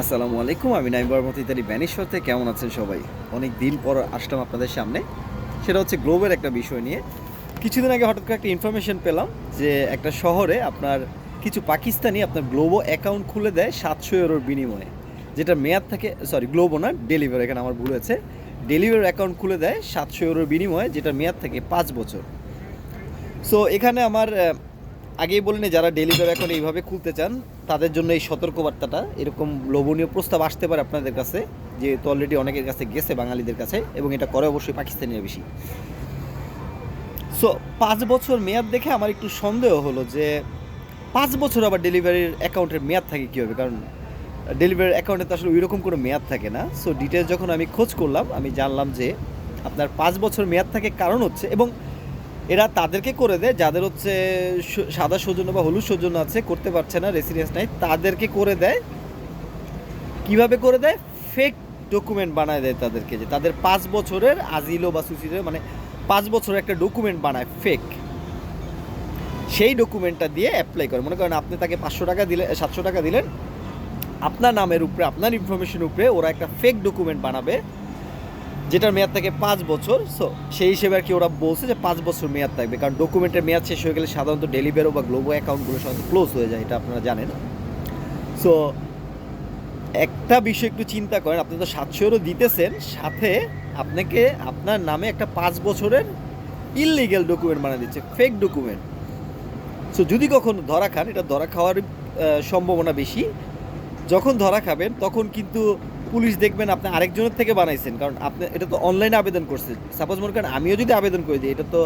আসসালামু আলাইকুম, আমি নাইম বরমতি ইতালি ব্যানিশ্বর থেকে কেমন আছেন সবাই? অনেক দিন পর আসলাম আপনাদের সামনে। সেটা হচ্ছে গ্লোবের একটা বিষয় নিয়ে। কিছুদিন আগে হঠাৎ করে একটা ইনফরমেশন পেলাম যে একটা শহরে আপনার কিছু পাকিস্তানি আপনার গ্লোবো অ্যাকাউন্ট খুলে দেয় সাতশো ইউরোর বিনিময়ে। যেটা মেয়াদ থাকে সরি গ্লোবো না ডেলিভার এখানে আমার ভুল হয়েছে। ডেলিভার অ্যাকাউন্ট খুলে দেয় সাতশো ইউরোর বিনিময়ে যেটা মেয়াদ থাকে পাঁচ বছর। সো এখানে আমার আগেই বলিনি যারা ডেলিভারি এখন এইভাবে খুলতে চান, তাদের জন্য এই সতর্কবার্তাটা, এরকম লোভনীয় প্রস্তাব আসতে পারে আপনাদের কাছে, যেহেতু অলরেডি অনেকের কাছে গেছে, বাঙালিদের কাছে, এবং এটা করে অবশ্যই পাকিস্তানিরা বেশি। সো পাঁচ বছর মেয়াদ দেখে আমার একটু সন্দেহ হলো যে, পাঁচ বছর আবার ডেলিভারির অ্যাকাউন্টের মেয়াদ থাকে কীভাবে কারণ ডেলিভারি অ্যাকাউন্টে তো আসলে ওইরকম কোনো মেয়াদ থাকে না। সো ডিটেলস যখন আমি খোঁজ করলাম, আমি জানলাম যে, আপনার পাঁচ বছর মেয়াদ থাকে কারণ হচ্ছে, এবং এরা তাদেরকে করে দেয়, যাদের হচ্ছে সাদা সৌজন্য বা হলুদ সৌজন্য আছে, করতে পারছে না রেসিডেন্স নাই, তাদেরকে করে দেয়। কীভাবে করে দেয়? ফেক ডকুমেন্ট বানায় দেয় তাদেরকে যে, তাদের পাঁচ বছরের আজিলো বা সুসিলো মানে পাঁচ বছরের একটা ডকুমেন্ট বানায় ফেক সেই ডকুমেন্টটা দিয়ে অ্যাপ্লাই করে। মনে করেন আপনি তাকে পাঁচশো টাকা দিলে, সাতশো টাকা দিলেন, আপনার নামের উপরে, আপনার ইনফরমেশন উপরে ওরা একটা ফেক ডকুমেন্ট বানাবে যেটার মেয়াদ থাকে পাঁচ বছর সো সেই হিসেবে আর কি ওরা বলছে যে পাঁচ বছর মেয়াদ থাকবে। কারণ ডকুমেন্টের মেয়াদ শেষ হয়ে গেলে সাধারণত ডেলিভারো বা গ্লোবো অ্যাকাউন্টগুলো সাধারণত ক্লোজ হয়ে যায়, এটা আপনারা জানেন। সো একটা বিষয় একটু চিন্তা করেন, আপনি তো সাতশোরও দিতেছেন, সাথে আপনাকে আপনার নামে একটা পাঁচ বছরের ইললিগেল ডকুমেন্ট বানিয়ে দিচ্ছে ফেক ডকুমেন্ট সো যদি কখনো ধরা খান, এটা ধরা খাওয়ার সম্ভাবনা বেশি। যখন ধরা খাবেন, তখন কিন্তু পুলিশ দেখবেন আপনি আরেকজনের থেকে বানাইছেন, কারণ আপনি এটা তো অনলাইনে আবেদন করছেন সাপোজ মনে করেন আমিও যদি আবেদন করে দিই, এটা তো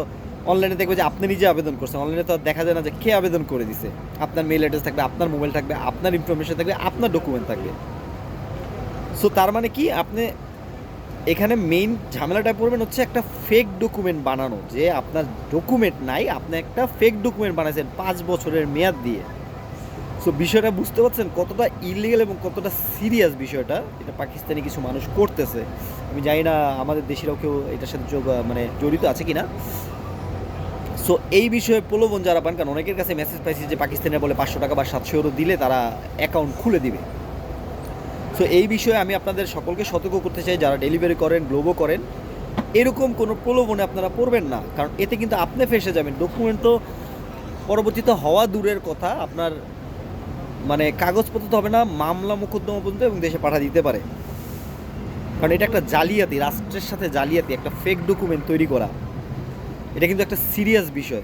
অনলাইনে দেখবে যে আপনি নিজে আবেদন করছেন। অনলাইনে তো দেখা যায় না যে কে আবেদন করে দিছে। আপনার মেল অ্যাড্রেস থাকবে, আপনার মোবাইল থাকবে, আপনার ইনফরমেশন থাকবে, আপনার ডকুমেন্ট থাকবে। সো তার মানে কি? আপনি এখানে মেইন ঝামেলাটা পড়বেন হচ্ছে একটা ফেক ডকুমেন্ট বানানো, যে আপনার ডকুমেন্ট নাই, আপনি একটা ফেক ডকুমেন্ট বানাইছেন পাঁচ বছরের মেয়াদ দিয়ে। সো বিষয়টা বুঝতে পারছেন কতটা ইলিগাল এবং কতটা সিরিয়াস বিষয়টা। এটা পাকিস্তানি কিছু মানুষ করতেছে। আমি জানি না আমাদের দেশেরাও কেউ এটার সাথে যোগ মানে জড়িত আছে কি না সো এই বিষয়ে প্রলোভন যারা পান, কারণ অনেকের কাছে মেসেজ পাইছি যে পাকিস্তানিরা বলে পাঁচশো টাকা বা সাতশো ইউরো দিলে তারা অ্যাকাউন্ট খুলে দিবে। সো এই বিষয়ে আমি আপনাদের সকলকে সতর্ক করতে চাই, যারা ডেলিভারি করেন গ্লোবো করেন। এরকম কোনো প্রলোভনে আপনারা পড়বেন না, কারণ এতে কিন্তু আপনি ফেসে যাবেন। ডকুমেন্ট তো পরবর্তীতে হওয়া দূরের কথা। আপনার মানে কাগজপত্র তো হবে না, মামলা মোকদ্দমা পর্যন্ত এবং দেশে পাঠা দিতে পারে। কারণ এটা একটা জালিয়াতি, রাষ্ট্রের সাথে জালিয়াতি, একটা ফেক ডকুমেন্ট তৈরি করা। এটা কিন্তু একটা সিরিয়াস বিষয়।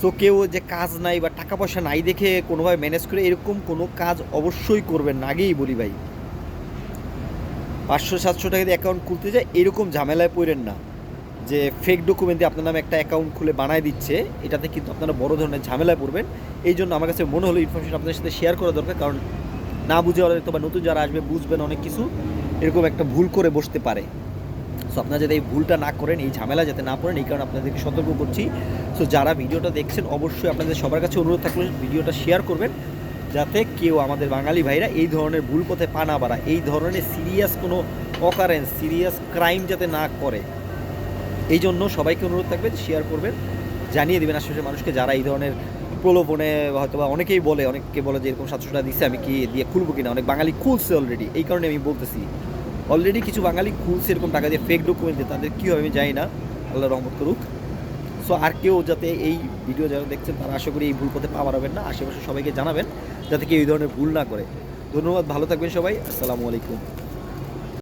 সো কেউ যে কাজ নাই বা টাকা পয়সা নাই দেখে কোনোভাবে ম্যানেজ করে, এরকম কোনো কাজ অবশ্যই করবেন না। আগেই বলি ভাই। পাঁচশো, সাতশো টাকা দিয়ে অ্যাকাউন্ট খুলতে যায়, এরকম ঝামেলায় পড়েন না। যে ফেক ডকুমেন্ট দিয়ে আপনার নামে একটা অ্যাকাউন্ট খুলে বানায় দিচ্ছে, এটাতে কিন্তু আপনারা বড় ধরনের ঝামেলায় পড়বেন। এই জন্য আমার কাছে মনে হলো ইনফরমেশন আপনাদের সাথে শেয়ার করা দরকার, কারণ না বুঝে হয়তো বা নতুন যারা আসবে বুঝবেন অনেক কিছু, এরকম একটা ভুল করে বসতে পারে। সো আপনারা যাতে এই ভুলটা না করেন, এই ঝামেলা যাতে না পড়েন, এই কারণে আপনাদেরকে সতর্ক করছি। সো যারা ভিডিওটা দেখছেন, অবশ্যই আপনাদের সবার কাছে অনুরোধ থাকলে ভিডিওটা শেয়ার করবেন, যাতে কেউ আমাদের বাঙালি ভাইরা এই ধরনের ভুল পথে পা না বাড়া এই ধরনের সিরিয়াস কোনো অকারেন্স সিরিয়াস ক্রাইম যাতে না করে। এই জন্য সবাইকে অনুরোধ থাকবে যে শেয়ার করবেন, জানিয়ে দেবেন আশেপাশের মানুষকে যারা এই ধরনের প্রলোভনে হয়তো বা অনেকেই বলে, অনেককে বলে যে এরকম সাতশো টাকা দিচ্ছে, আমি কি দিয়ে খুলবো কিনা? অনেক বাঙালি খুলছে অলরেডি এই কারণে আমি বলতেছি। অলরেডি কিছু বাঙালি খুলছে এরকম টাকা দিয়ে ফেক ডকুমেন্ট দিয়ে, তাদের কী হবে আমি জানি না, আল্লাহ রহমত করুক। সো আর কেউ যাতে এই ভিডিও যারা দেখছেন, তারা আশা করি এই ভুল পথে পা বাড়াবেন না আশেপাশে সবাইকে জানাবেন, যাতে কেউ এই ধরনের ভুল না করে। ধন্যবাদ, ভালো থাকবেন সবাই, আসসালামু আলাইকুম।